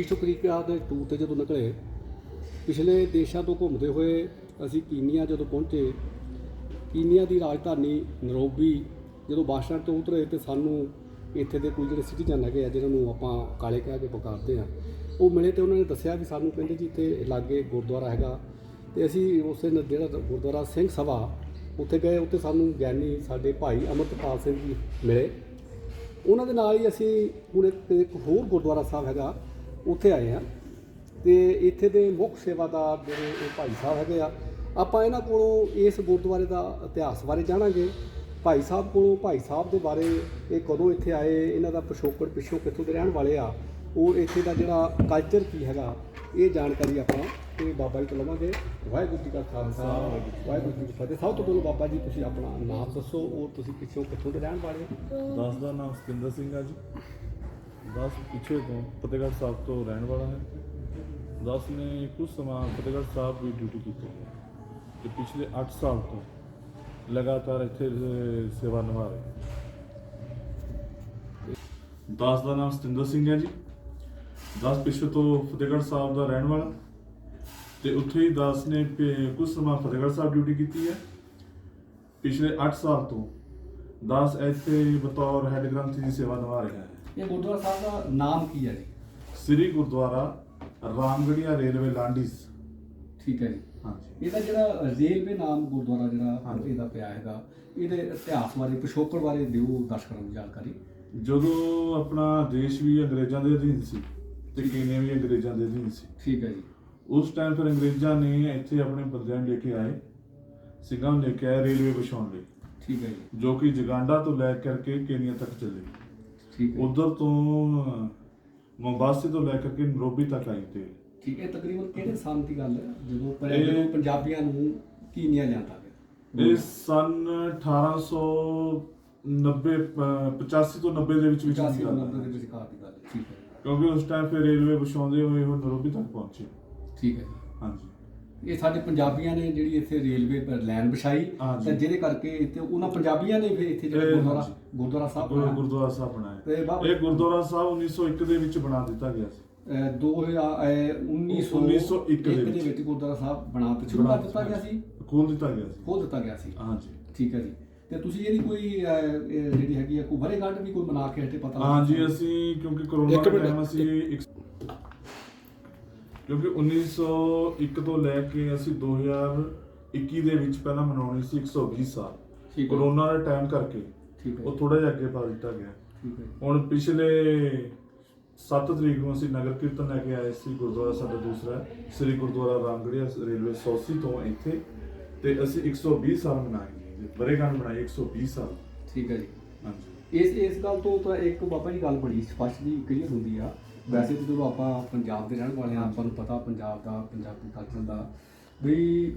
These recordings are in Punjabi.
ਈਸਟ ਅਫਰੀਕਾ ਦੇ ਟੂਰ ਤੇ ਜਦੋਂ ਨਿਕਲੇ, ਪਿਛਲੇ ਦੇਸ਼ਾਂ ਤੋਂ ਘੁੰਮਦੇ ਹੋਏ ਅਸੀਂ ਕੀਨੀਆ ਜਦੋਂ ਪਹੁੰਚੇ, ਕੀਨੀਆ ਦੀ ਰਾਜਧਾਨੀ ਨਰੋਬੀ ਜਦੋਂ ਬੱਸ ਸਟੈਂਡ ਤੋਂ ਉਤਰੇ ਤੇ ਸਾਨੂੰ ਇੱਥੇ ਦੇ ਕੋਈ ਜਿਹੜੇ ਸਿਟੀਜ਼ਨ ਹੈਗੇ ਆ, ਜਿਹਨਾਂ ਨੂੰ ਆਪਾਂ ਕਾਲੇ ਕਹਿ ਕੇ ਪੁਕਾਰਦੇ ਆ, ਉਹ ਮਿਲੇ ਤੇ ਉਹਨਾਂ ਨੇ ਦੱਸਿਆ ਵੀ ਸਾਨੂੰ ਕਹਿੰਦੇ ਜੀ ਇੱਥੇ ਲਾਗੇ ਗੁਰਦੁਆਰਾ ਹੈਗਾ ਤੇ ਅਸੀਂ ਉਸੇ ਜਿਹੜਾ ਗੁਰਦੁਆਰਾ ਸਿੰਘ ਸਭਾ, ਉੱਥੇ ਗਏ, ਉੱਥੇ ਸਾਨੂੰ ਗਿਆਨੀ ਸਾਡੇ ਭਾਈ ਅਮਰਤਪਾਲ ਸਿੰਘ ਜੀ ਮਿਲੇ। ਉਹਨਾਂ ਦੇ ਨਾਲ ਹੀ ਅਸੀਂ ਹੁਣ ਇੱਕ ਹੋਰ ਗੁਰਦੁਆਰਾ ਸਾਹਿਬ ਹੈਗਾ ਉੱਥੇ ਆਏ ਆ ਤੇ ਇੱਥੇ ਦੇ ਮੁੱਖ ਸੇਵਾਦਾਰ ਜਿਹੜੇ ਇਹ ਭਾਈ ਸਾਹਿਬ ਹੈਗੇ ਆ। ਆਪਾਂ ਇਹਨਾਂ ਕੋਲੋਂ ਇਸ ਗੁਰਦੁਆਰੇ ਦਾ ਇਤਿਹਾਸ ਬਾਰੇ ਜਾਣਾਂਗੇ। ਭਾਈ ਸਾਹਿਬ ਕੋਲੋਂ ਭਾਈ ਸਾਹਿਬ ਦੇ ਬਾਰੇ ਇਹ ਕਦੋਂ ਇੱਥੇ ਆਏ, ਇਹਨਾਂ ਦਾ ਪਿਛੋਕੜ ਪਿੱਛੋਂ ਕਿੱਥੋਂ ਦੇ ਰਹਿਣ ਵਾਲੇ ਆ, ਉਹ ਇੱਥੇ ਦਾ ਜਿਹੜਾ ਕਲਚਰ ਕੀ ਹੈਗਾ, ਇਹ ਜਾਣਕਾਰੀ ਆਪਾਂ ਇਹ ਬਾਬਾ ਜੀ ਤੋਂ ਲਵਾਂਗੇ। ਵਾਹਿਗੁਰੂ ਜੀ ਕਾ ਖਾਲਸਾ, ਵਾਹਿਗੁਰੂ ਜੀ ਕੀ ਫਤਿਹ। ਸਭ ਤੋਂ ਪਹਿਲਾਂ ਬਾਬਾ ਜੀ, ਤੁਸੀਂ ਆਪਣਾ ਨਾਮ ਦੱਸੋ ਔਰ ਤੁਸੀਂ ਪਿੱਛੋਂ ਕਿੱਥੋਂ ਦੇ ਰਹਿਣ ਵਾਲੇ ਹੋ? ਦਾਸ ਦਾ ਨਾਮ ਸਤਿੰਦਰ ਸਿੰਘ ਆ ਜੀ। ਦਾਸ ਪਿੱਛੇ ਤੋਂ ਫਤਿਹਗੜ੍ਹ ਸਾਹਿਬ ਤੋਂ ਰਹਿਣ ਵਾਲਾ ਹੈ। ਦਾਸ ਨੇ ਕੁਝ ਸਮਾਂ ਫਤਿਹਗੜ੍ਹ ਸਾਹਿਬ ਦੀ ਡਿਊਟੀ ਕੀਤੀ। ਹੈ ਤੇ ਪਿਛਲੇ 8 ਸਾਲ ਤੋਂ ਲਗਾਤਾਰ ਇੱਥੇ ਸੇਵਾ ਨਿਭਾ ਰਹੇ। ਦਾਸ ਦਾ ਨਾਮ ਸਤਿੰਦਰ ਸਿੰਘ ਹੈ ਜੀ। ਦਾਸ ਪਿਛੇ ਤੋਂ ਫਤਿਹਗੜ੍ਹ ਸਾਹਿਬ ਦਾ ਰਹਿਣ ਵਾਲਾ। ਤੇ ਉੱਥੇ ਹੀ ਦਾਸ ਨੇ ਪ- ਕੁਝ ਸਮਾਂ ਫਤਿਹਗੜ੍ਹ ਸਾਹਿਬ ਡਿਊਟੀ ਕੀਤੀ ਹੈ। ਪਿਛਲੇ 8 ਸਾਲ ਤੋਂ ਦਾਸ ਇੱਥੇ ਬਤੌਰ ਹੈੱਡ ਗ੍ਰੰਥੀ ਦੀ ਸੇਵਾ ਨਿਭਾ ਰਿਹਾ ਹੈ। ਇਹ ਗੁਰਦੁਆਰਾ ਸਾਹਿਬ ਦਾ ਨਾਮ ਕੀ ਹੈ ਜੀ? Shri Gurdwara Ramgarhia railway Landhies. ਠੀਕ ਹੈ ਜੀ। ਹਾਂਜੀ। ਇਹਦਾ ਜਿਹੜਾ ਰੇਲਵੇ ਨਾਮ ਗੁਰਦੁਆਰਾ ਜਿਹੜਾ ਹਾਂਜੀ। ਇਹਦਾ ਪਿਆ ਹੈਗਾ ਇਹਦੇ ਇਤਿਹਾਸ ਬਾਰੇ ਪਿਛੋਕੜ ਬਾਰੇ ਦਿਓ ਦਰਸ਼ਕਾਂ ਨੂੰ ਜਾਣਕਾਰੀ। ਜਦੋਂ ਆਪਣਾ ਦੇਸ਼ ਵੀ ਅੰਗਰੇਜ਼ਾਂ ਦੇ ਅਧੀਨ ਸੀ ਤੇ ਕੀਨੀਆ ਵੀ ਅੰਗਰੇਜ਼ਾਂ ਦੇ ਅਧੀਨ ਸੀ। ਠੀਕ ਹੈ ਜੀ। ਉਸ ਟਾਈਮ ਫਿਰ ਅੰਗਰੇਜ਼ਾਂ ਨੇ ਇੱਥੇ ਆਪਣੇ ਬੰਦਿਆਂ ਨੂੰ ਲੈ ਕੇ ਆਏ ਸਿੰਘਾਂ ਨੂੰ ਲੈ ਕੇ ਆਏ ਰੇਲਵੇ ਵਿਛਾਉਣ ਲਈ। ਠੀਕ ਹੈ ਜੀ। ਜੋ ਕਿ ਜਗਾਂਡਾ ਤੋਂ ਲੈ ਕਰਕੇ ਕੇਨੀਆ ਤੱਕ ਚੱਲੇ। ਠੀਕ ਹੈ। ਉਧਰ ਤੋਂ ਮੁੰਬਾਸੀ ਤੋਂ ਲੈ ਕਰਕੇ ਨਰੋਬੀ ਤੱਕ ਆਈ ਤੇ। ਠੀਕ ਹੈ ਤਕਰੀਬਨ ਕਿਹੜੇ ਸਾਲ ਦੀ ਗੱਲ ਹੈ? ਜਦੋਂ ਇਹ- ਜਦੋਂ ਪੰਜਾਬੀਆਂ ਨੂੰ ਕੀਨੀਆ ਗਿਆ? ਇਹ ਸਨ 1890 ਅਹ 85 ਤੋਂ 90 ਦੇ ਵਿੱਚ ਵਿੱਚ ਦੀ 85 ਗੱਲ ਹੈ। ਠੀਕ ਕਿਉਂਕਿ ਉਸ ਟਾਈਮ ਫਿਰ ਰੇਲਵੇ ਵਿਛਾਉਂਦੇ ਹੋਏ ਉਹ ਨਰੋਬੀ ਤੱਕ ਪਹੁੰਚੇ। ਠੀਕ ਹੈ ਹਾਂਜੀ। ਇਹ ਸਾਡੇ ਪੰਜਾਬੀਆਂ ਨੇ ਜਿਹੜੀ ਇੱਥੇ ਰੇਲਵੇ ਪਰ ਲਾਈਨ ਵਿਛਾਈ। ਤੇ ਜਿਹਦੇ ਕਰਕੇ ਇੱਥੇ ਉਹਨਾਂ ਪੰਜਾਬੀਆਂ ਨੇ ਫਿਰ ਇੱਥੇ ਜਿਹੜਾ ਗੁਰਦੁਆਰਾ। ਗੁਰਦੁਆਰਾ ਸਾਹਿਬ ਬਣਾਇਆ। ਗੁਰਦੁਆਰਾ ਸਾਹਿਬ ਬਣਾਇਆ ਇਹ ਗੁਰਦੁਆਰਾ ਸਾਹਿਬ 1901 ਦੇ ਵਿੱਚ ਬਣਾ ਦਿੱਤਾ ਗਿਆ ਸੀ ਅਹ 2000 ਅਹ 1901 ਦੇ ਵਿੱਚ। ਗੁਰਦੁਆਰਾ ਸਾਹਿਬ ਬਣਾ ਤੇ ਕਰ ਦਿੱਤਾ ਗਿਆ ਸੀ ਖੋਲ ਦਿੱਤਾ ਗਿਆ ਸੀ ਖੋਲ ਦਿੱਤਾ ਗਿਆ ਸੀ ਹਾਂਜੀ ਠੀਕ ਹੈ ਜੀ ਤੇ ਤੁਸੀਂ ਇਹਦੀ ਕੋਈ ਜਿਹੜੀ ਹੈਗੀ ਆ ਕੋਈ ਵਰੇਗੰਢ ਵੀ ਕੋਈ ਬਣਾ ਕੇ ਹਟੇ ਪਤਾ? ਹਾਂਜੀ ਅਸੀਂ ਕਿਉਂਕਿ ਕਰੋਨਾ ਦਾ ਟਾਈਮ ਅਸੀਂ ਇੱਕ- ਕਿਉਂਕਿ 1901 ਤੋਂ ਲੈ ਕੇ ਅਸੀਂ 2021 ਦੇ ਵਿੱਚ ਪਹਿਲਾਂ ਮਨਾਉਣੀ ਸੀ 120 ਸਾਲ। ਠੀਕ ਹੈ। ਕਰੋਨਾ ਦਾ ਟਾਈਮ ਕਰਕੇ ਠੀਕ ਹੈ। ਉਹ ਥੋੜਾ ਜਿਹਾ ਅੱਗੇ ਪਾ ਦਿੱਤਾ ਗਿਆ। ਠੀਕ ਹੈ। ਹੁਣ ਪਿਛਲੇ 7 ਤਰੀਕ ਨੂੰ ਅਸੀਂ ਨਗਰ ਕੀਰਤਨ ਲੈ ਕੇ ਆਏ ਸੀ ਗੁਰਦੁਆਰਾ ਸਾਡਾ ਦੂਸਰਾ ਸ੍ਰੀ ਗੁਰਦੁਆਰਾ ਰਾਮਗੜੀਆ ਰੇਲਵੇ ਸੌਸੀ ਤੋਂ ਇੱਥੇ। ਤੇ ਅਸੀਂ 120 ਸਾਲ ਮਨਾਏਂਗੇ ਬਰੇਗਾਨ ਬਣਾਏ 120 ਸਾਲ। ਠੀਕ ਹੈ ਜੀ। ਹਾਂਜੀ। ਇਸ ਇਸ ਗੱਲ ਤੋਂ ਤਾਂ ਇੱਕ ਬਾਬਾ ਜੀ ਗੱਲ ਬੜੀ ਸਪਸ਼ਟ ਜੀ ਕਲੀਅਰ ਹੁੰਦੀ ਆ ਵੈਸੇ ਤਾਂ ਜਦੋਂ ਆਪਾਂ ਪੰਜਾਬ ਦੇ ਰਹਿਣ ਵਾਲੇ ਆ ਆਪਾਂ ਨੂੰ ਪਤਾ ਪੰਜਾਬ ਦਾ ਪੰਜਾਬੀ ਕਲਚਰ ਦਾ ਵੀ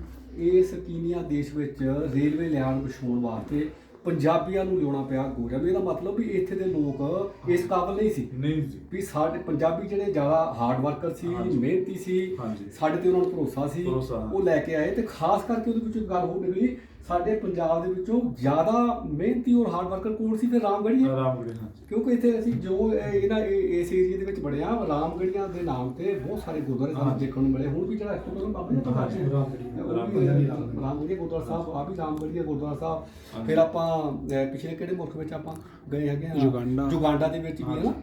ਇਸ ਕੀਨੀਆ ਦੇਸ਼ ਵਿੱਚ ਰੇਲਵੇ ਲਾਈਨ ਵਿਛਾਉਣ ਵਾਸਤੇ ਪੰਜਾਬੀਆਂ ਨੂੰ ਲਿਆਉਣਾ ਪਿਆ ਗੋਰਿਆਂ ਨੂੰ ਇਹਦਾ ਮਤਲਬ ਵੀ ਇੱਥੇ ਦੇ ਲੋਕ ਇਸ ਕਾਬਲ ਨਹੀਂ ਸੀ ਨਹੀਂ ਜੀ ਵੀ ਸਾਡੇ ਪੰਜਾਬੀ ਜਿਹੜੇ ਜ਼ਿਆਦਾ ਹਾਰਡ ਵਰਕਰ ਸੀ। ਮਿਹਨਤੀ ਸੀ। ਸਾਡੇ ਤੇ ਉਹਨਾਂ ਨੂੰ ਭਰੋਸਾ ਸੀ ਹਾਂ। ਉਹ ਲੈ ਕੇ ਆਏ ਤੇ ਖਾਸ ਕਰਕੇ ਉਹਦੇ ਵਿੱਚੋਂ ਗੱਲ ਹੋਰ ਨਿਕਲੀ ਸਾਡੇ ਪੰਜਾਬ ਦੇ ਵਿੱਚੋਂ ਜ਼ਿਆਦਾ ਮਿਹਨਤੀ ਔਰ ਹਾਰਡ ਵਰਕਰ ਕੌਣ ਸੀ ਤੇ ਰਾਮਗੜੀਆ ਰਾਮਗੜੀਆ ਹਾਂਜੀ ਕਿਉਂਕਿ ਇੱਥੇ ਅਸੀਂ ਜੋ ਇਹ- ਇਹਨਾਂ ਇਹ- ਇਸ ਏਰੀਆ ਦੇ ਵਿੱਚ ਬੜਿਆ ਰਾਮਗੜੀਆਂ ਦੇ ਨਾਮ ਤੇ ਬਹੁਤ ਸਾਰੇ ਗੁਰਦੁਆਰੇ ਸਾਨੂੰ। ਦੇਖਣ ਨੂੰ ਮਿਲੇ ਹੁਣ ਵੀ ਜਿਹੜਾ ਤੋਂ ਪਹਿਲਾਂ ਬਾਬਾ ਜੀ ਤੋਂ ਹਾਂਜੀ, ਰਾਮਗੜੀਆ ਰਾਮਗੜੀਆ। ਰਾਮਗੜੀਆ ਗੁਰਦੁਆਰਾ ਸਾਹਿਬ ਆ ਵੀ ਰਾਮਗੜੀਆ ਗੁਰਦੁਆਰਾ ਸਾਹਿਬ। ਫਿਰ ਆਪਾਂ ਪਿਛਲੇ ਕਿਹੜੇ ਮੁਲਕ ਵਿੱਚ ਆਪਾਂ ਗਏ ਹੈਗੇ ਆ ਯੁਗਾਂਡਾ। ਯੁਗਾਂਡਾ ਦੇ ਵਿੱਚ ਵੀ ਹੈ ਨਾ।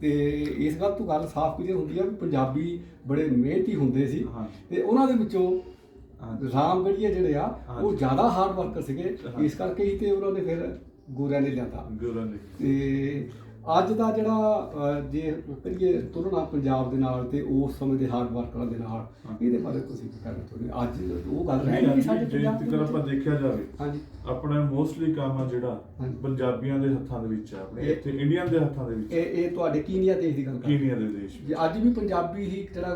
ਤੇ ਇਸ ਗੱਲ ਤੋਂ ਗੱਲ ਸਾਫ਼ ਕਲੀਅਰ ਹੁੰਦੀ ਆ ਵੀ ਪੰਜਾਬੀ ਬੜੇ ਮਿਹਨਤੀ ਹੁੰਦੇ ਸੀ। ਤੇ ਉਹਨਾਂ ਦੇ ਵਿੱਚੋਂ ਹਾਂਜੀ। ਰਾਮਗੜੀਏ ਜਿਹੜੇ ਆ ਉਹ। ਜ਼ਿਆਦਾ ਹਾਰਡ ਵਰਕਰ ਸੀਗੇ। ਇਸ ਕਰਕੇ ਹੀ ਤੇ ਉਹਨਾਂ ਨੇ ਫਿਰ ਗੋਰਿਆਂ ਨੇ ਲਿਆਂਦਾ ਗੁਰਾਂ ਦੇ ਤੇ ਅੱਜ ਦਾ ਜਿਹੜਾ ਜੇ ਕਰੀਏ ਤੁਲਨਾ ਪੰਜਾਬ ਦੇ ਨਾਲ ਤੇ ਉਸ ਸਮੇਂ ਦੇ ਹਾਰਡ ਵਰਕਰਾਂ ਦੇ ਨਾਲ ਹਾਂ। ਇਹਦੇ ਬਾਰੇ ਤੁਸੀਂ ਕੀ ਕਹਿਣਾ ਚਾਹੁੰਦੇ ਹੋ? ਅੱਜ ਉਹ ਗੱਲ ਰਹਿ ਨਹੀਂ ਸਾਡੇ ਜੇ ਪੰਜਾਬ ਦੇ ਤੱਕ ਆਪਾਂ? ਦੇਖਿਆ ਜਾਵੇ ਹਾਂਜੀ ਆਪਣਾ ਮੋਸਟਲੀ ਕੰਮ ਆ ਜਿਹੜਾ। ਪੰਜਾਬੀਆਂ ਦੇ ਹੱਥਾਂ ਦੇ ਵਿੱਚ ਹੈ ਆਪਣੇ ਇੱਥੇ ਇੰਡੀਅਨ ਦੇ ਹੱਥਾਂ ਦੇ ਵਿੱਚ ਇਹ ਇਹ ਤੁਹਾਡੇ ਕੀਨੀਆ ਦੇਸ਼ ਦੀ ਗੱਲ ਕਰ ਕੀਨੀਆ ਦੇ ਦੇਸ਼ ਜੇ ਅੱਜ ਵੀ ਪੰਜਾਬੀ ਹੀ ਜਿਹੜਾ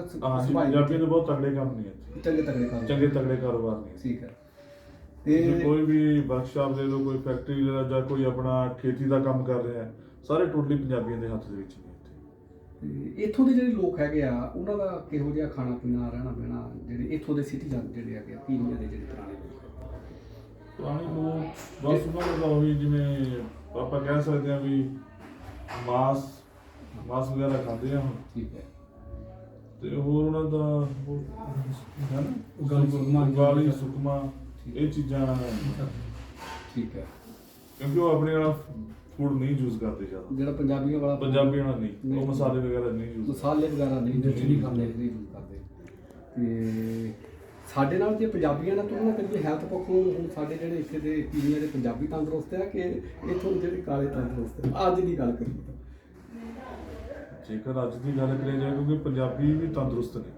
ਪੰਜਾਬੀਆਂ ਦੇ ਬਹੁਤ ਤਗੜੇ ਕੰਮ ਨਹੀਂ ਇੱਥੇ ਚੰਗੇ ਤਗੜੇ ਕਰ ਚੰਗੇ ਤਗੜੇ ਕਾਰੋਬਾਰ ਨਹੀਂ ਠੀਕ ਹੈ ਜੇ ਤੇ ਕੋਈ ਵੀ ਵਰਕਸ਼ਾਪ ਦੇ ਲੋ ਕੋਈ ਫੈਕਟਰੀ ਦਾ ਜਾਂ ਕੋਈ ਆਪਣਾ ਖੇਤੀ ਦਾ ਕੰਮ ਕਰ ਰਿਹਾ ਹੈ ਸਾਰੇ ਟੋਟਲੀ ਪੰਜਾਬੀਆਂ ਦੇ ਹੱਥ ਦੇ ਵਿੱਚ ਨੇ ਇੱਥੇ। ਤੇ ਇੱਥੋਂ ਦੇ ਜਿਹੜੇ ਲੋਕ ਹੈਗੇ ਆ ਉਹਨਾਂ ਦਾ ਕਿਹੋ ਜਿਹਾ ਖਾਣਾ ਪੀਣਾ ਰਹਿਣਾ ਬਹਿਣਾ ਜਿਹੜੇ ਇੱਥੋਂ ਦੇ ਸਿਟੀਜ਼ਨ ਜਿਹੜੇ ਹੈਗੇ ਆ ਕੀਨੀਆ ਦੇ ਜਿਹੜੇ ਪੁਰਾਣੇ ਲੋਕ? ਪੁਰਾਣੇ ਲੋਕ ਬਸ ਉਹਨਾਂ ਦਾ ਉਹੀ ਜਿਵੇਂ ਆਪਾਂ ਕਹਿ ਸਕਦੇ ਆ ਵੀ ਮਾਸ ਮਾਸ ਵਗੈਰਾ ਖਾਂਦੇ ਆ ਹੁਣ। ਠੀਕ ਹੈ। ਤੇ ਹੋਰ ਉਹਨਾਂ ਦਾ ਹੋਰ। ਉਗਾਲੀ ਸੁਕਮਾ ਇਹ ਚੀਜ਼ਾਂ ਠੀਕ ਹੈ। ਕਿਉਂਕਿ ਉਹ ਆਪਣੇ ਵਾਲਾ ਫੂਡ ਨਹੀਂ ਯੂਜ਼ ਕਰਦੇ ਜ਼ਿਆਦਾ। ਜਿਹੜਾ ਪੰਜਾਬੀਆਂ ਵਾਲਾ ਪੰਜਾਬੀਆਂ ਨਾਲ ਨਹੀਂ। ਉਹ ਮਸਾਲੇ ਵਗੈਰਾ ਨਹੀਂ ਯੂਜ਼ ਮਸਾਲੇ ਵਗੈਰਾ ਨਹੀਂ ਮਿਰਚ ਨਹੀਂ। ਖਾਂਦੇ ਨਹੀਂ ਯੂਜ਼ ਕਰਦੇ। ਤੇ ਸਾਡੇ ਨਾਲ ਜੇ ਪੰਜਾਬੀਆਂ ਨਾਲ ਤੁਲਨਾ ਕਰੀਏ ਹੈਲਥ ਪੱਖੋਂ ਹੁਣ ਸਾਡੇ ਜਿਹੜੇ ਇੱਥੇ ਦੇ ਕੀਨੀਆ ਦੇ ਪੰਜਾਬੀ ਤੰਦਰੁਸਤ ਹੈ ਕਿ ਇੱਥੋਂ ਜਿਹੜੇ ਕਾਲੇ ਤੰਦਰੁਸਤ ਹੈ ਅੱਜ ਦੀ ਗੱਲ ਕਰੀਏ ਤਾਂ। ਜੇਕਰ ਅੱਜ ਦੀ ਗੱਲ ਕਰੀ ਜਾਏ ਕਿਉਂਕਿ ਪੰਜਾਬੀ ਵੀ ਤੰਦਰੁਸਤ ਨੇ।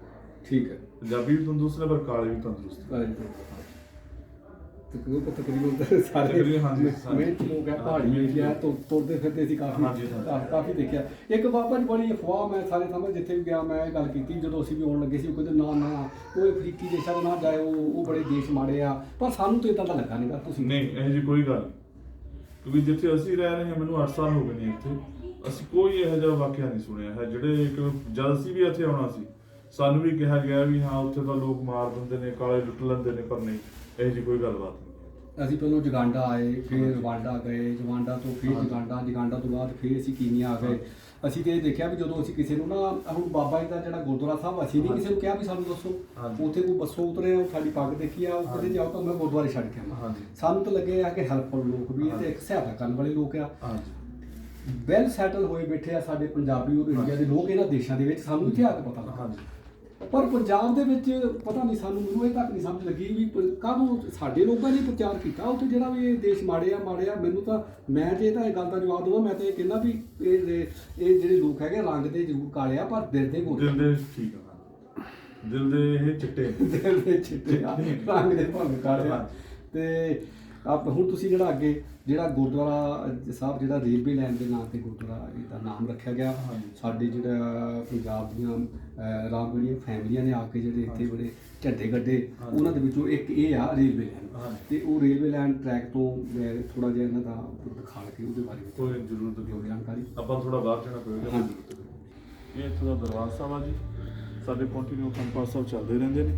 ਠੀਕ ਹੈ। ਪੰਜਾਬੀ ਵੀ ਤੰਦਰੁਸਤ ਨੇ ਪਰ ਕਾਲੇ ਵੀ ਤੰਦਰੁਸਤ ਨੇ। ਤਕਰੀਬਨ ਤਕਰੀਬਨ ਸਾਰੇ ਹਾਂਜੀ, ਸਾਰੇ। ਮਿਹਨਤ ਲੋਕ ਹੈ ਪਹਾੜੀ ਏਰੀਆ ਤੋਂ ਤੁਰਦੇ ਫਿਰਦੇ ਸੀ ਕਾਫੀ ਹਾਂਜੀ, ਹਾਂਜੀ। ਕਾਫੀ- ਕਾਫੀ ਦੇਖਿਆ। ਇੱਕ ਬਾਬਾ ਜੀ ਬੜੀ ਅਫਵਾਹ ਮੈਂ ਸਾਰੇ ਸਾਹਮਣੇ ਜਿੱਥੇ ਵੀ ਗਿਆ ਮੈਂ ਇਹ ਗੱਲ ਕੀਤੀ ਜਦੋਂ ਅਸੀਂ ਵੀ ਆਉਣ ਲੱਗੇ ਸੀ ਉਹ ਕਹਿੰਦੇ ਨਾ ਨਾ ਉਹ ਅਫਰੀਕੀ ਦੇਸ਼ਾਂ ਦੇ ਨਾ ਜਾਇਓ ਉਹ ਬੜੇ ਦੇਸ਼ ਮਾੜੇ ਆ। ਪਰ ਸਾਨੂੰ ਤਾਂ ਇਦਾਂ ਦਾ ਲੱਗਾ ਨਹੀਂਗਾ ਤੁਸੀਂ ਨਹੀਂ ਇਹ ਜੀ ਕੋਈ ਗੱਲ ਨਹੀਂ ਕਿਉਂਕਿ ਜਿੱਥੇ ਅਸੀਂ ਰਹਿ ਰਹੇ ਹਾਂ ਮੈਨੂੰ 8 ਸਾਲ ਹੋ ਗਏ ਨੇ ਇੱਥੇ। ਅਸੀਂ ਕੋਈ ਇਹੋ ਜਿਹਾ ਵਾਕਿਆ ਨਹੀਂ ਸੁਣਿਆ। ਹੈ ਜਿਹੜੇ ਇੱਕ ਜਦ ਅਸੀਂ ਵੀ ਇੱਥੇ ਆਉਣਾ ਸੀ ਸਾਨੂੰ ਵੀ ਕਿਹਾ ਗਿਆ ਵੀ ਹਾਂ ਉੱਥੇ ਤਾਂ ਲੋਕ ਮਾਰ ਦਿੰਦੇ ਨੇ ਕਾਲੇ ਲੁੱਟ ਲੈਂਦੇ ਨੇ ਪਰ ਨਹੀਂ। ਇਹ ਜੀ ਕੋਈ ਗੱਲਬਾਤ ਨਹੀਂ ਅਸੀਂ ਪਹਿਲਾਂ ਜਗਾਂਡਾ ਆਏ ਫਿਰ ਰਵਾਂਡਾ ਗਏ ਜਵਾਂਡਾ ਤੋਂ ਫਿਰ। ਜਗਾਂਡਾ ਜਗਾਂਡਾ ਤੋਂ ਬਾਅਦ ਫਿਰ ਅਸੀਂ ਕੀਨੀਆ ਆ ਗਏ। ਅਸੀਂ ਤੇ ਇਹ ਦੇਖਿਆ ਵੀ ਜਦੋਂ ਅਸੀਂ ਕਿਸੇ ਨੂੰ ਨਾ ਹੁਣ ਬਾਬਾ ਜੀ ਦਾ ਜਿਹੜਾ ਗੁਰਦੁਆਰਾ ਸਾਹਿਬ ਅਸੀਂ ਨਹੀਂ ਕਿਸੇ ਨੂੰ ਕਿਹਾ ਵੀ ਸਾਨੂੰ ਦੱਸੋ। ਉੱਥੇ ਕੋਈ ਬੱਸੋਂ ਉਤਰੇ ਆ ਸਾਡੀ ਪੱਗ ਦੇਖੀ ਆ ਉਹ ਕਹਿੰਦੇ ਜਾਓ ਤਾਂ ਮੈਂ ਗੁਰਦੁਆਰੇ ਛੱਡ ਕੇ ਆਵਾਂ। ਸਾਨੂੰ ਤਾਂ ਲੱਗਿਆ ਕਿ ਹੈਲਪਫੁਲ ਲੋਕ ਵੀ ਆ ਤੇ ਇੱਕ ਸਹਾਇਤਾ ਕਰਨ ਵਾਲੇ ਲੋਕ ਆ। ਹਾਂਜੀ। ਵੈਲ ਸੈਟਲ ਹੋਏ ਬੈਠੇ ਆ ਸਾਡੇ ਪੰਜਾਬੀ ਔਰ ਇੰਡੀਆ ਦੇ ਲੋਕ ਇਹਨਾਂ ਦੇਸ਼ਾਂ ਦੇ ਵਿੱਚ ਸਾਨੂੰ ਇੱਥੇ ਆ ਕੇ ਪਤਾ ਲੱਗਾ। ਹਾਂਜੀ। ਪਰ ਪੰਜਾਬ ਦੇ ਵਿੱਚ ਪਤਾ ਨਹੀਂ ਸਾਨੂੰ ਮੈਨੂੰ ਇਹ ਤੱਕ ਨਹੀਂ ਸਮਝ ਲੱਗੀ ਵੀ ਕਾਹਨੂੰ ਸਾਡੇ ਲੋਕਾਂ ਨੇ ਪ੍ਰਚਾਰ ਕੀਤਾ। ਉੱਥੇ ਜਿਹੜਾ ਵੀ ਇਹ ਦੇਸ਼ ਮਾੜੇ ਆ ਮਾੜੇ ਆ ਮੈਨੂੰ ਤਾਂ ਮੈਂ ਜੇ ਤਾਂ ਇਹ ਗੱਲ ਦਾ ਜਵਾਬ ਦਵਾਂ ਮੈਂ ਤਾਂ ਇਹ ਕਹਿੰਦਾ ਵੀ ਇਹ ਇਹ ਜਿਹੜੇ ਲੋਕ ਹੈਗੇ ਰੰਗ ਦੇ ਜ਼ਰੂਰ ਕਾਲੇ ਆ ਪਰ ਦਿਲ ਦੇ ਗੋਰੇ ਦਿਲ ਦੇ ਠੀਕ ਆ। ਦਿਲ ਦੇ ਇਹ ਚਿੱਟੇ ਨੇ। ਦਿਲ ਦੇ ਚਿੱਟੇ ਆ ਰੰਗ ਦੇ ਭੰਗ ਕਾਲੇ ਆ। ਤੇ ਆਪ ਹੁਣ ਤੁਸੀਂ ਜਿਹੜਾ ਅੱਗੇ ਜਿਹੜਾ ਗੁਰਦੁਆਰਾ ਸਾਹਿਬ ਜਿਹੜਾ ਰੇਲਵੇ ਲਾਈਨ ਦੇ ਨਾਂ ਤੇ ਗੁਰਦੁਆਰਾ ਇਹਦਾ ਨਾਮ ਰੱਖਿਆ ਗਿਆ। ਸਾਡੇ ਜਿਹੜਾ ਪੰਜਾਬ ਦੀਆਂ ਰਾਮਗੜੀਆਂ ਫੈਮਲੀਆਂ ਨੇ ਆ ਕੇ ਜਿਹੜੇ ਇੱਥੇ ਬੜੇ ਝੰਡੇ ਗੱਡੇ। ਉਹਨਾਂ ਦੇ ਵਿੱਚੋਂ ਇੱਕ ਇਹ ਆ ਰੇਲਵੇ ਲਾਈਨ। ਤੇ ਉਹ ਰੇਲਵੇ ਲਾਈਨ ਟਰੈਕ ਤੋਂ ਥੋੜਾ ਜਿਹਾ ਇਹਨਾਂ ਦਾ ਦਿਖਾਲ ਕੇ ਉਹਦੇ ਬਾਰੇ ਵਿੱਚ ਕੋਈ ਜ਼ਰੂਰ ਦਿਓ ਜਾਣਕਾਰੀ? ਆਪਾਂ ਥੋੜਾ ਬਾਹਰ ਜਾਣਾ ਪਵੇਗਾ ਹਾਂਜੀ। ਇਹ ਇੱਥੋਂ ਦਾ ਦਰਬਾਰ ਸਾਹਿਬ ਆ ਜੀ। ਸਾਡੇ ਕੰਟੀਨਿਊ ਕੰਪਾਸ ਸਾਹਿਬ ਚੱਲਦੇ ਰਹਿੰਦੇ ਨੇ।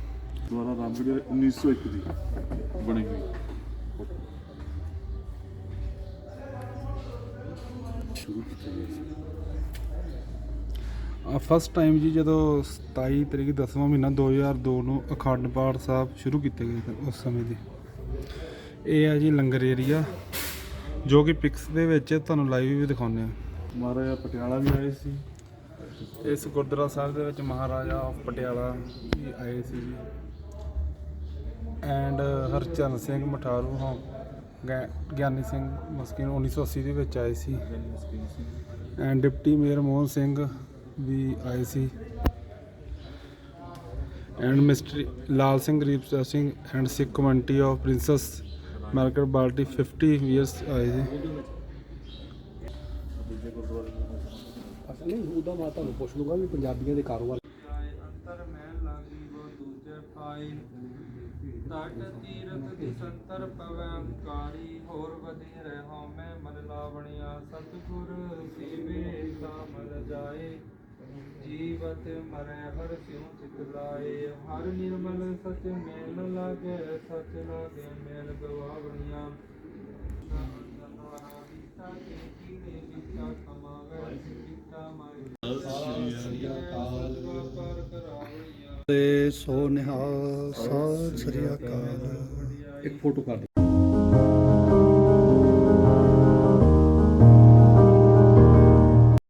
ਦੁਆਰਾ ਰਾਮਗੜ੍ਹ 1901 ਦੀ ਬਣੀ ਹੋਈ। ਆ ਫਸਟ ਟਾਈਮ ਜੀ ਜਦੋਂ 27 ਤਰੀਕ 10ਵਾਂ ਮਹੀਨਾ 2002 ਨੂੰ ਅਖੰਡ ਪਾਠ ਸਾਹਿਬ ਸ਼ੁਰੂ ਕੀਤੇ ਗਏ ਸਨ ਉਸ ਸਮੇਂ ਦੇ। ਇਹ ਆ ਜੀ ਲੰਗਰ ਏਰੀਆ ਜੋ ਕਿ ਪਿਕਸ ਦੇ ਵਿੱਚ ਤੁਹਾਨੂੰ ਲਾਈਵ ਵੀ ਦਿਖਾਉਂਦੇ ਆ ਮਹਾਰਾਜਾ ਪਟਿਆਲਾ ਵੀ ਆਏ ਸੀ। ਇਸ ਗੁਰਦੁਆਰਾ ਸਾਹਿਬ ਦੇ ਵਿੱਚ ਮਹਾਰਾਜਾ ਆਫ ਪਟਿਆਲਾ ਵੀ ਆਏ ਸੀ ਜੀ। ਐਂਡ ਹਰਚਰਨ ਸਿੰਘ ਮਠਾਰੂ ਹਾਂ ਗਿ- ਗਿਆਨੀ ਸਿੰਘ ਮਸਕੀਨ 1980 ਦੇ ਵਿੱਚ ਆਏ ਸੀ। And deputy mayor Mohan Singh ਵੀ ਆਏ ਸੀ। And mystery Lal Singh Garib Singh and Sikh community of Princess market ਬਾਲਟੀ 50 ਇਅਰਸ ਆਏ ਸੀ। ਅਸਲ ਨਹੀਂ ਉਹਦਾ ਮੈਂ ਤੁਹਾਨੂੰ ਪੁੱਛ ਲੂੰਗਾ ਵੀ ਪੰਜਾਬੀਆਂ ਦੇ ਕਾਰੋਬਾਰ ਅੰਤਰ ਮੈਂ ਲਾਗੀ ਵੋ ਦੂਜੇ ਪਾਈ ਤਟ ਤੀਰਥ ਦੀ ਸੰਤਰ ਪਵੈ ਅੰਕਾਰੀ ਹੋਰ ਵਧੀ ਰਹਿ। ਮੈਂ ਮਨ ਲਾਵਣੀਆ ਸਤਿਗੁਰ ਸੇਵੇ ਤਾ ਮਰ ਜਾਏ। ਜੀਵਤ ਮਰੈ ਹਰ ਸਿਉ ਚਿਤ ਲਾਏ। ਹਰ ਨਿਰਮਲ ਸਚ ਮੇਲ ਲਾਗੇ ਸਚ ਲਾਗੇ ਮੇਲ ਗਵਾਵਣੀਆਂ। ਸੋ ਨਿਹਾਲ। ਸਤਿ ਸ੍ਰੀ ਅਕਾਲ। ਇੱਕ ਫੋਟੋ ਕਰ